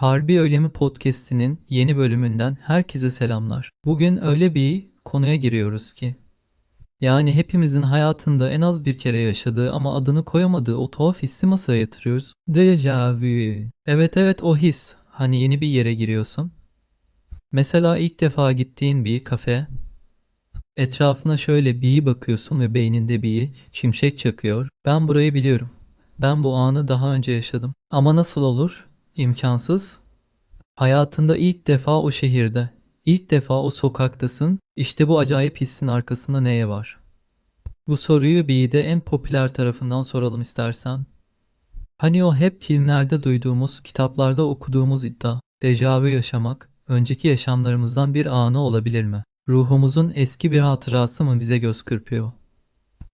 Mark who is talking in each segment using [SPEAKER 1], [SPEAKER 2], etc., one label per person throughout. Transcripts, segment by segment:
[SPEAKER 1] Harbi Öyle mi podcast'inin yeni bölümünden herkese selamlar. Bugün öyle bir konuya giriyoruz ki yani hepimizin hayatında en az bir kere yaşadığı ama adını koyamadığı o tuhaf hissi masaya yatırıyoruz. Deja vu. Evet evet o his. Hani yeni bir yere giriyorsun. Mesela ilk defa gittiğin bir kafe. Etrafına şöyle bir bakıyorsun ve beyninde bir şimşek çakıyor. Ben burayı biliyorum. Ben bu anı daha önce yaşadım. Ama nasıl olur? İmkansız. Hayatında ilk defa o şehirde, ilk defa o sokaktasın. İşte bu acayip hissin arkasında neye var? Bu soruyu bir de en popüler tarafından soralım istersen. Hani o hep filmlerde duyduğumuz, kitaplarda okuduğumuz iddia, dejavu yaşamak, önceki yaşamlarımızdan bir anı olabilir mi? Ruhumuzun eski bir hatırası mı bize göz kırpıyor?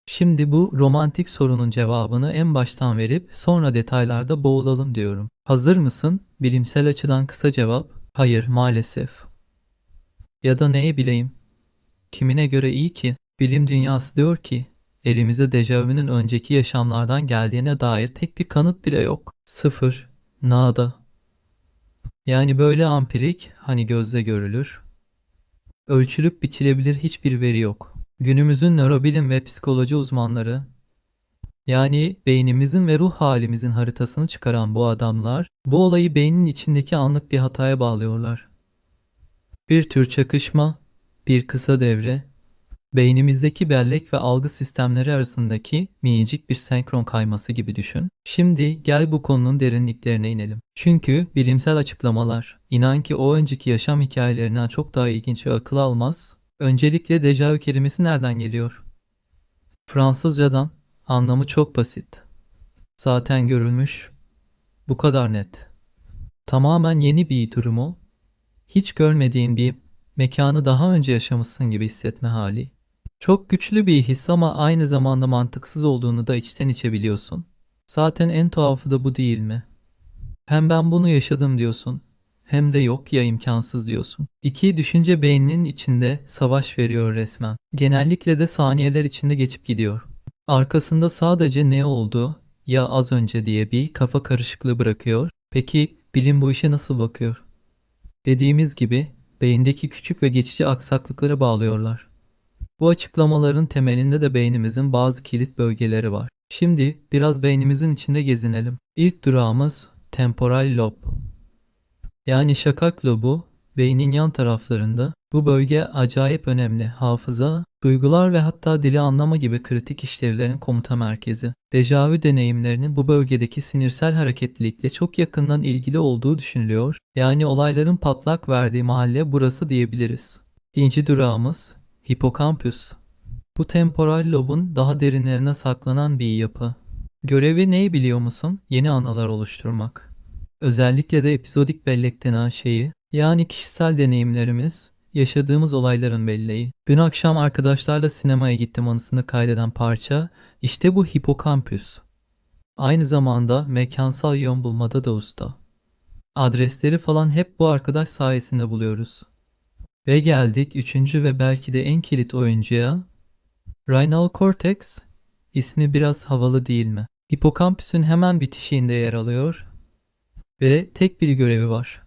[SPEAKER 1] Şimdi bu romantik sorunun cevabını en baştan verip sonra detaylarda boğulalım diyorum. Hazır mısın? Bilimsel açıdan kısa cevap, hayır maalesef. Ya da neye bileyim? Kimine göre iyi ki? Bilim dünyası diyor ki, elimize dejavünün önceki yaşamlardan geldiğine dair tek bir kanıt bile yok. Sıfır, nada. Yani böyle ampirik, hani gözle görülür, ölçülüp biçilebilir hiçbir veri yok. Günümüzün nörobilim ve psikoloji uzmanları, yani beynimizin ve ruh halimizin haritasını çıkaran bu adamlar, bu olayı beynin içindeki anlık bir hataya bağlıyorlar. Bir tür çakışma, bir kısa devre, beynimizdeki bellek ve algı sistemleri arasındaki minicik bir senkron kayması gibi düşün. Şimdi gel bu konunun derinliklerine inelim. Çünkü bilimsel açıklamalar, inan ki o önceki yaşam hikayelerinden çok daha ilginç ve akıl almaz. Öncelikle dejavu kelimesi nereden geliyor? Fransızcadan anlamı çok basit. Zaten görülmüş. Bu kadar net. Tamamen yeni bir durumu, hiç görmediğin bir mekanı daha önce yaşamışsın gibi hissetme hali. Çok güçlü bir his ama aynı zamanda mantıksız olduğunu da içten içe biliyorsun. Zaten en tuhafı da bu değil mi? Hem ben bunu yaşadım diyorsun, hem de yok ya imkansız diyorsun. İki düşünce beyninin içinde savaş veriyor resmen. Genellikle de saniyeler içinde geçip gidiyor. Arkasında sadece ne oldu ya az önce diye bir kafa karışıklığı bırakıyor. Peki bilim bu işe nasıl bakıyor? Dediğimiz gibi beyindeki küçük ve geçici aksaklıklara bağlıyorlar. Bu açıklamaların temelinde de beynimizin bazı kilit bölgeleri var. Şimdi biraz beynimizin içinde gezinelim. İlk durağımız temporal lob. Yani şakak lobu beynin yan taraflarında. Bu bölge acayip önemli. Hafıza, duygular ve hatta dili anlama gibi kritik işlevlerin komuta merkezi. Dejavu deneyimlerinin bu bölgedeki sinirsel hareketlilikle çok yakından ilgili olduğu düşünülüyor. Yani olayların patlak verdiği mahalle burası diyebiliriz. İkinci durağımız hipokampüs. Bu temporal lobun daha derinlerine saklanan bir yapı. Görevi neyi biliyor musun? Yeni anılar oluşturmak. Özellikle de epizodik bellek denen şeyi, yani kişisel deneyimlerimiz, yaşadığımız olayların belleği. Dün akşam arkadaşlarla sinemaya gittim anısını kaydeden parça, işte bu hipokampüs. Aynı zamanda mekansal yön bulmada da usta. Adresleri falan hep bu arkadaş sayesinde buluyoruz. Ve geldik üçüncü ve belki de en kilit oyuncuya. Rhinal Cortex, ismi biraz havalı değil mi? Hipokampüsün hemen bitişiğinde yer alıyor ve tek bir görevi var.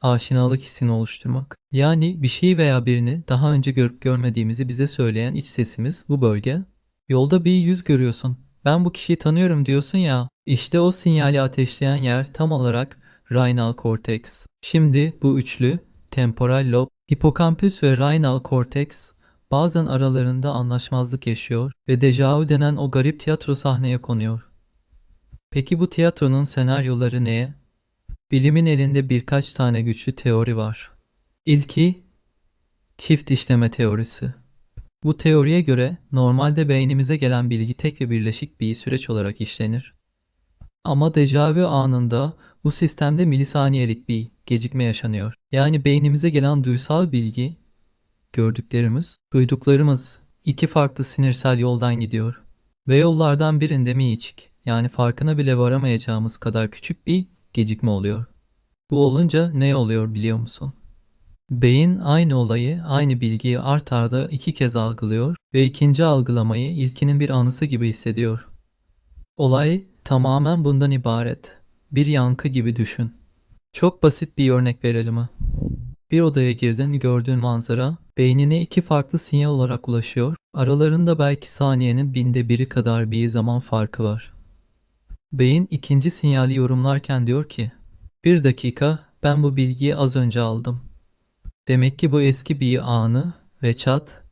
[SPEAKER 1] Aşinalık hissini oluşturmak. Yani bir şey veya birini daha önce görüp görmediğimizi bize söyleyen iç sesimiz bu bölge. Yolda bir yüz görüyorsun. Ben bu kişiyi tanıyorum diyorsun ya. İşte o sinyali ateşleyen yer tam olarak Rhinal Cortex. Şimdi bu üçlü temporal lob, hipokampüs ve Rhinal Cortex bazen aralarında anlaşmazlık yaşıyor ve dejavu denen o garip tiyatro sahneye konuyor. Peki bu tiyatronun senaryoları neye? Bilimin elinde birkaç tane güçlü teori var. İlki çift işleme teorisi. Bu teoriye göre normalde beynimize gelen bilgi tek ve birleşik bir süreç olarak işlenir. Ama dejavu anında bu sistemde milisaniyelik bir gecikme yaşanıyor. Yani beynimize gelen duysal bilgi, gördüklerimiz, duyduklarımız iki farklı sinirsel yoldan gidiyor. Ve yollardan birinde miçik yani farkına bile varamayacağımız kadar küçük bir gecikme oluyor. Bu olunca ne oluyor biliyor musun? Beyin aynı olayı, aynı bilgiyi art arda iki kez algılıyor ve ikinci algılamayı ilkinin bir anısı gibi hissediyor. Olay tamamen bundan ibaret. Bir yankı gibi düşün. Çok basit bir örnek verelim? Bir odaya girdin, gördüğün manzara beynine iki farklı sinyal olarak ulaşıyor. Aralarında belki saniyenin binde biri kadar bir zaman farkı var. Beyin ikinci sinyali yorumlarken diyor ki, bir dakika ben bu bilgiyi az önce aldım. Demek ki bu eski bir anı ve çat,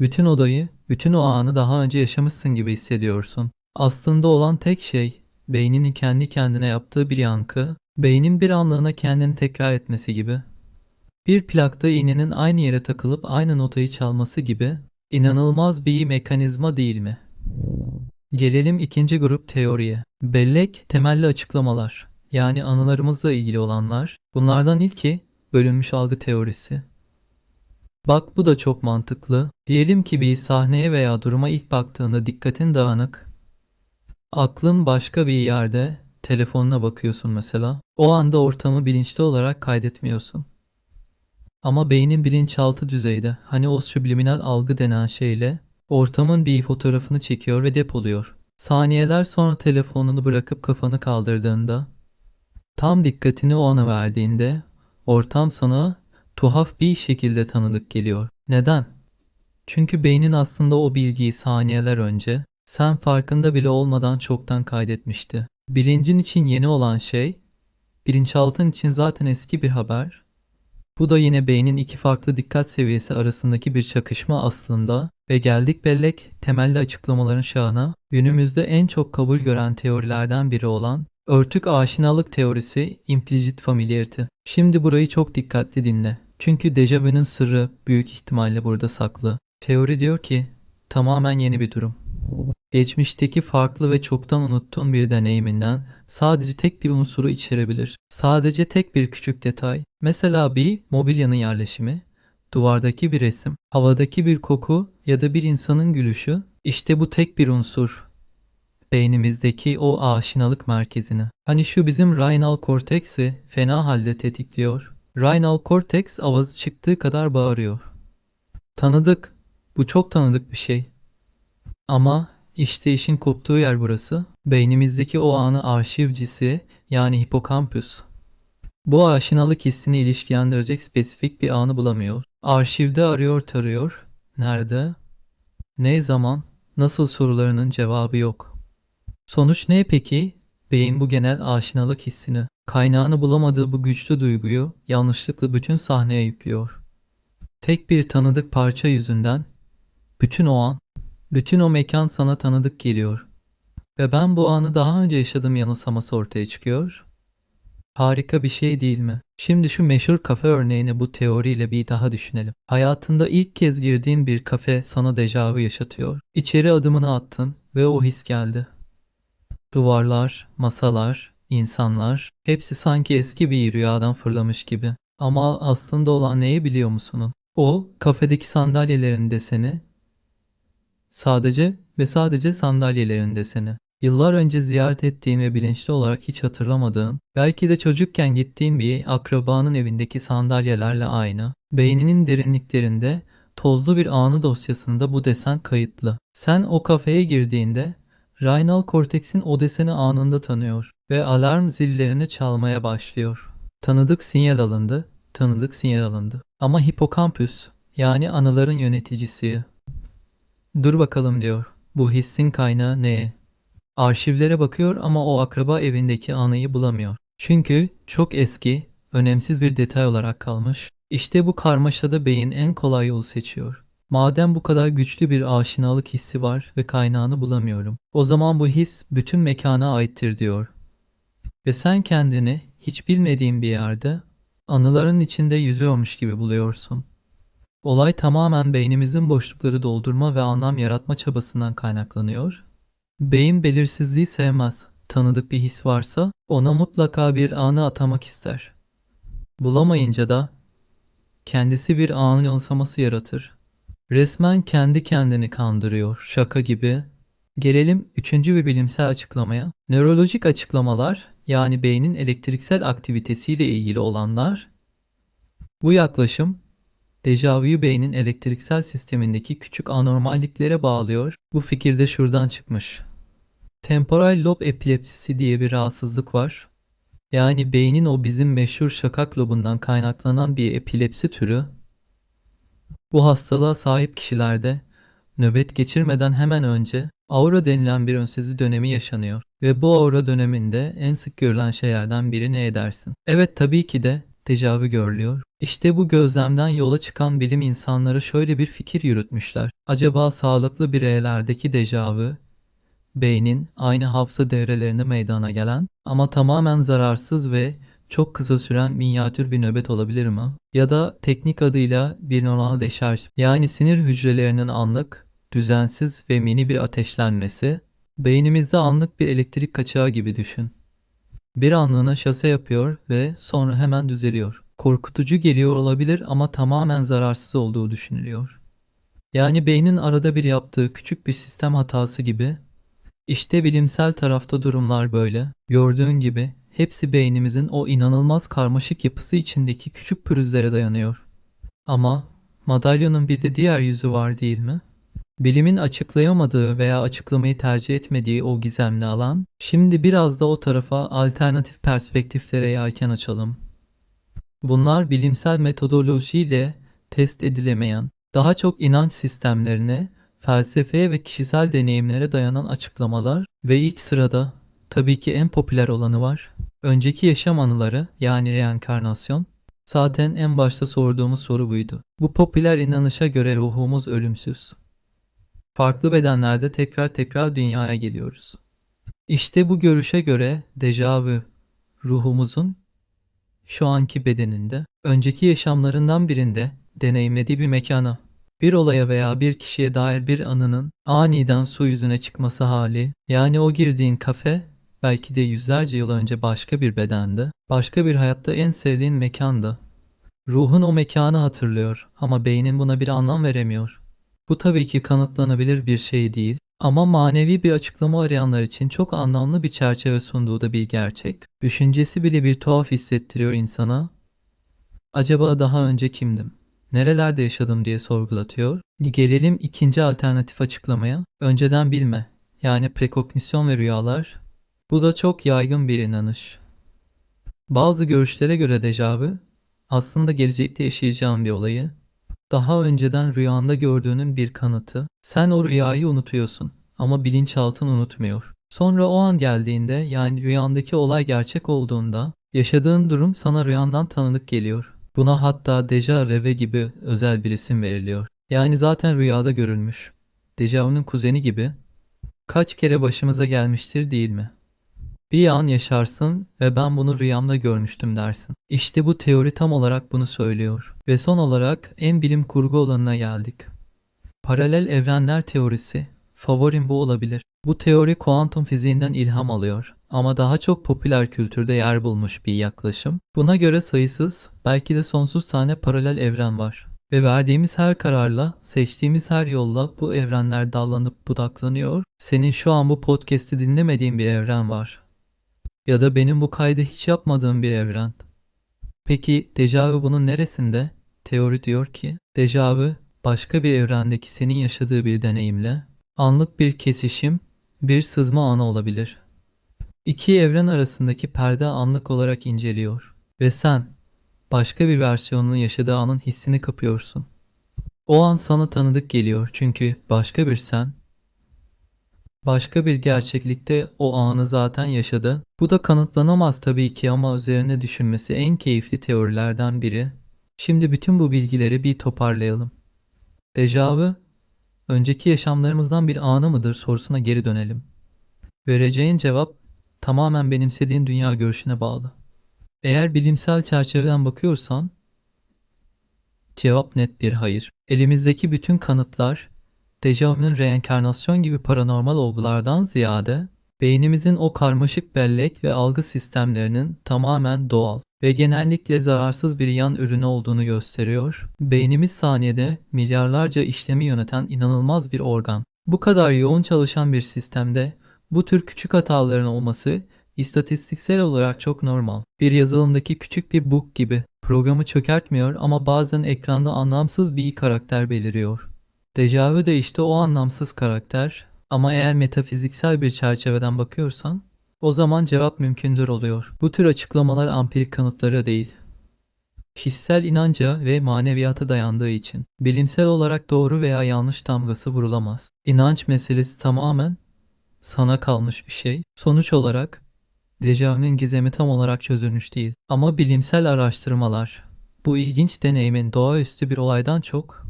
[SPEAKER 1] bütün odayı, bütün o anı daha önce yaşamışsın gibi hissediyorsun. Aslında olan tek şey, beyninin kendi kendine yaptığı bir yankı, beynin bir anlığına kendini tekrar etmesi gibi. Bir plakta iğnenin aynı yere takılıp aynı notayı çalması gibi inanılmaz bir mekanizma değil mi? Gelelim ikinci grup teoriye. Bellek temelli açıklamalar. Yani anılarımızla ilgili olanlar. Bunlardan ilki bölünmüş algı teorisi. Bak bu da çok mantıklı. Diyelim ki bir sahneye veya duruma ilk baktığında dikkatin dağınık. Aklın başka bir yerde, telefonuna bakıyorsun mesela. O anda ortamı bilinçli olarak kaydetmiyorsun. Ama beynin bilinçaltı düzeyde, hani o subliminal algı denen şeyle ortamın bir fotoğrafını çekiyor ve depoluyor. Saniyeler sonra telefonunu bırakıp kafanı kaldırdığında, tam dikkatini o ana verdiğinde ortam sana tuhaf bir şekilde tanıdık geliyor. Neden? Çünkü beynin aslında o bilgiyi saniyeler önce sen farkında bile olmadan çoktan kaydetmişti. Bilincin için yeni olan şey, bilinçaltın için zaten eski bir haber. Bu da yine beynin iki farklı dikkat seviyesi arasındaki bir çakışma aslında ve geldik bellek temelli açıklamaların şahına günümüzde en çok kabul gören teorilerden biri olan örtük aşinalık teorisi implicit familiarity. Şimdi burayı çok dikkatli dinle. Çünkü dejavu'nun sırrı büyük ihtimalle burada saklı. Teori diyor ki tamamen yeni bir durum. Geçmişteki farklı ve çoktan unuttuğun bir deneyiminden sadece tek bir unsuru içerebilir. Sadece tek bir küçük detay. Mesela bir mobilyanın yerleşimi, duvardaki bir resim, havadaki bir koku ya da bir insanın gülüşü. İşte bu tek bir unsur. Beynimizdeki o aşinalık merkezini. Hani şu bizim rhinal korteksi fena halde tetikliyor. Rhinal korteks avazı çıktığı kadar bağırıyor. Tanıdık. Bu çok tanıdık bir şey. Ama işte işin koptuğu yer burası. Beynimizdeki o anı arşivcisi yani hipokampüs. Bu aşinalık hissini ilişkilendirecek spesifik bir anı bulamıyor. Arşivde arıyor tarıyor. Nerede? Ne zaman? Nasıl sorularının cevabı yok. Sonuç ne peki? Beyin bu genel aşinalık hissini, kaynağını bulamadığı bu güçlü duyguyu yanlışlıkla bütün sahneye yüklüyor. Tek bir tanıdık parça yüzünden bütün o an bütün o mekan sana tanıdık geliyor. Ve ben bu anı daha önce yaşadığım yanılsaması ortaya çıkıyor. Harika bir şey değil mi? Şimdi şu meşhur kafe örneğini bu teoriyle bir daha düşünelim. Hayatında ilk kez girdiğin bir kafe sana dejavu yaşatıyor. İçeri adımını attın ve o his geldi. Duvarlar, masalar, insanlar hepsi sanki eski bir rüyadan fırlamış gibi. Ama aslında olan neyi biliyor musun? O kafedeki sandalyelerin deseni Sadece ve sadece sandalyelerin deseni. Yıllar önce ziyaret ettiğin ve bilinçli olarak hiç hatırlamadığın, belki de çocukken gittiğin bir akrabanın evindeki sandalyelerle aynı. Beyninin derinliklerinde tozlu bir anı dosyasında bu desen kayıtlı. Sen o kafeye girdiğinde Rhinal korteksin o deseni anında tanıyor ve alarm zillerini çalmaya başlıyor. Tanıdık sinyal alındı, tanıdık sinyal alındı. Ama hipokampüs yani anıların yöneticisi Dur bakalım diyor. Bu hissin kaynağı ne? Arşivlere bakıyor ama o akraba evindeki anıyı bulamıyor. Çünkü çok eski, önemsiz bir detay olarak kalmış. İşte bu karmaşada beyin en kolay yolu seçiyor. Madem bu kadar güçlü bir aşinalık hissi var ve kaynağını bulamıyorum. O zaman bu his bütün mekana aittir diyor. Ve sen kendini hiç bilmediğin bir yerde anıların içinde yüzüyormuş gibi buluyorsun. Olay tamamen beynimizin boşlukları doldurma ve anlam yaratma çabasından kaynaklanıyor. Beyin belirsizliği sevmez. Tanıdık bir his varsa ona mutlaka bir anı atamak ister. Bulamayınca da kendisi bir anın yansıması yaratır. Resmen kendi kendini kandırıyor, şaka gibi. Gelelim üçüncü bir bilimsel açıklamaya. Nörolojik açıklamalar yani beynin elektriksel aktivitesiyle ilgili olanlar. Bu yaklaşım Dejavuyu beynin elektriksel sistemindeki küçük anormalliklere bağlıyor. Bu fikir de şuradan çıkmış. Temporal lob epilepsisi diye bir rahatsızlık var. Yani beynin o bizim meşhur şakak lobundan kaynaklanan bir epilepsi türü. Bu hastalığa sahip kişilerde nöbet geçirmeden hemen önce aura denilen bir önsezi dönemi yaşanıyor. Ve bu aura döneminde en sık görülen şeylerden biri ne edersin? Evet tabii ki de tecavü görülüyor. İşte bu gözlemden yola çıkan bilim insanları şöyle bir fikir yürütmüşler. Acaba sağlıklı bireylerdeki dejavu beynin aynı hafıza devrelerinde meydana gelen ama tamamen zararsız ve çok kısa süren minyatür bir nöbet olabilir mi? Ya da teknik adıyla bir nöral deşarj yani sinir hücrelerinin anlık, düzensiz ve mini bir ateşlenmesi, beynimizde anlık bir elektrik kaçağı gibi düşün. Bir anlığına şase yapıyor ve sonra hemen düzeliyor. Korkutucu geliyor olabilir ama tamamen zararsız olduğu düşünülüyor. Yani beynin arada bir yaptığı küçük bir sistem hatası gibi işte bilimsel tarafta durumlar böyle. Gördüğün gibi hepsi beynimizin o inanılmaz karmaşık yapısı içindeki küçük pürüzlere dayanıyor. Ama madalyonun bir de diğer yüzü var değil mi? Bilimin açıklayamadığı veya açıklamayı tercih etmediği o gizemli alan, şimdi biraz da o tarafa alternatif perspektiflere yelken açalım. Bunlar bilimsel metodolojiyle test edilemeyen, daha çok inanç sistemlerine felsefeye ve kişisel deneyimlere dayanan açıklamalar ve ilk sırada tabii ki en popüler olanı var. Önceki yaşam anıları yani reenkarnasyon. Zaten en başta sorduğumuz soru buydu. Bu popüler inanışa göre ruhumuz ölümsüz. Farklı bedenlerde tekrar tekrar dünyaya geliyoruz. İşte bu görüşe göre dejavu ruhumuzun şu anki bedeninde önceki yaşamlarından birinde deneyimlediği bir mekana bir olaya veya bir kişiye dair bir anının aniden su yüzüne çıkması hali, yani o girdiğin kafe belki de yüzlerce yıl önce başka bir bedende, başka bir hayatta en sevdiğin mekanda. Ruhun o mekanı hatırlıyor ama beynin buna bir anlam veremiyor. Bu tabii ki kanıtlanabilir bir şey değil ama manevi bir açıklama arayanlar için çok anlamlı bir çerçeve sunduğu da bir gerçek. Düşüncesi bile bir tuhaf hissettiriyor insana. Acaba daha önce kimdim? Nerelerde yaşadım diye sorgulatıyor. Gelelim ikinci alternatif açıklamaya. Önceden bilme, yani prekognisyon ve rüyalar. Bu da çok yaygın bir inanış. Bazı görüşlere göre dejavu, aslında gelecekte yaşayacağın bir olayı, daha önceden rüyanda gördüğünün bir kanıtı. Sen o rüyayı unutuyorsun ama bilinçaltın unutmuyor. Sonra o an geldiğinde yani rüyandaki olay gerçek olduğunda yaşadığın durum sana rüyandan tanıdık geliyor. Buna hatta deja reve gibi özel bir isim veriliyor. Yani zaten rüyada görülmüş. Dejavu'nun kuzeni gibi kaç kere başımıza gelmiştir değil mi? Bir an yaşarsın ve ben bunu rüyamda görmüştüm dersin. İşte bu teori tam olarak bunu söylüyor. Ve son olarak en bilim kurgu olanına geldik. Paralel evrenler teorisi. Favorim bu olabilir. Bu teori kuantum fiziğinden ilham alıyor ama daha çok popüler kültürde yer bulmuş bir yaklaşım. Buna göre sayısız, belki de sonsuz tane paralel evren var. Ve verdiğimiz her kararla, seçtiğimiz her yolla bu evrenler dallanıp budaklanıyor. Senin şu an bu podcast'i dinlemediğin bir evren var. Ya da benim bu kaydı hiç yapmadığım bir evren. Peki dejavu bunun neresinde? Teori diyor ki, dejavu başka bir evrendeki senin yaşadığı bir deneyimle anlık bir kesişim, bir sızma anı olabilir. İki evren arasındaki perde anlık olarak inceliyor ve sen başka bir versiyonunu yaşadığı anın hissini kapıyorsun. O an sana tanıdık geliyor çünkü başka bir sen, başka bir gerçeklikte o anı zaten yaşadı. Bu da kanıtlanamaz tabii ki ama üzerine düşünmesi en keyifli teorilerden biri. Şimdi bütün bu bilgileri bir toparlayalım. Dejavu, önceki yaşamlarımızdan bir anı mıdır sorusuna geri dönelim. Vereceğin cevap tamamen benimsediğin dünya görüşüne bağlı. Eğer bilimsel çerçeveden bakıyorsan, cevap net bir hayır. Elimizdeki bütün kanıtlar, dejavu'nun reenkarnasyon gibi paranormal olgulardan ziyade, beynimizin o karmaşık bellek ve algı sistemlerinin tamamen doğal ve genellikle zararsız bir yan ürünü olduğunu gösteriyor. Beynimiz saniyede milyarlarca işlemi yöneten inanılmaz bir organ. Bu kadar yoğun çalışan bir sistemde bu tür küçük hataların olması istatistiksel olarak çok normal. Bir yazılımdaki küçük bir bug gibi programı çökertmiyor ama bazen ekranda anlamsız bir karakter beliriyor. Dejavu de işte o anlamsız karakter ama eğer metafiziksel bir çerçeveden bakıyorsan O zaman cevap mümkündür oluyor. Bu tür açıklamalar ampirik kanıtlara değil, kişisel inanca ve maneviyata dayandığı için bilimsel olarak doğru veya yanlış damgası vurulamaz. İnanç meselesi tamamen sana kalmış bir şey. Sonuç olarak Dejavu'nun gizemi tam olarak çözülmüş değil. Ama bilimsel araştırmalar bu ilginç deneyimin doğaüstü bir olaydan çok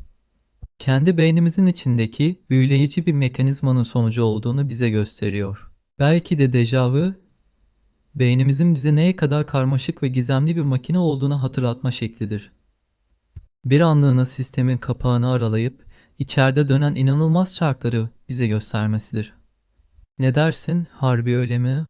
[SPEAKER 1] kendi beynimizin içindeki büyüleyici bir mekanizmanın sonucu olduğunu bize gösteriyor. Belki de dejavu beynimizin bize neye kadar karmaşık ve gizemli bir makine olduğunu hatırlatma şeklidir. Bir anlığına sistemin kapağını aralayıp içeride dönen inanılmaz çarkları bize göstermesidir. Ne dersin? Harbi öyle mi?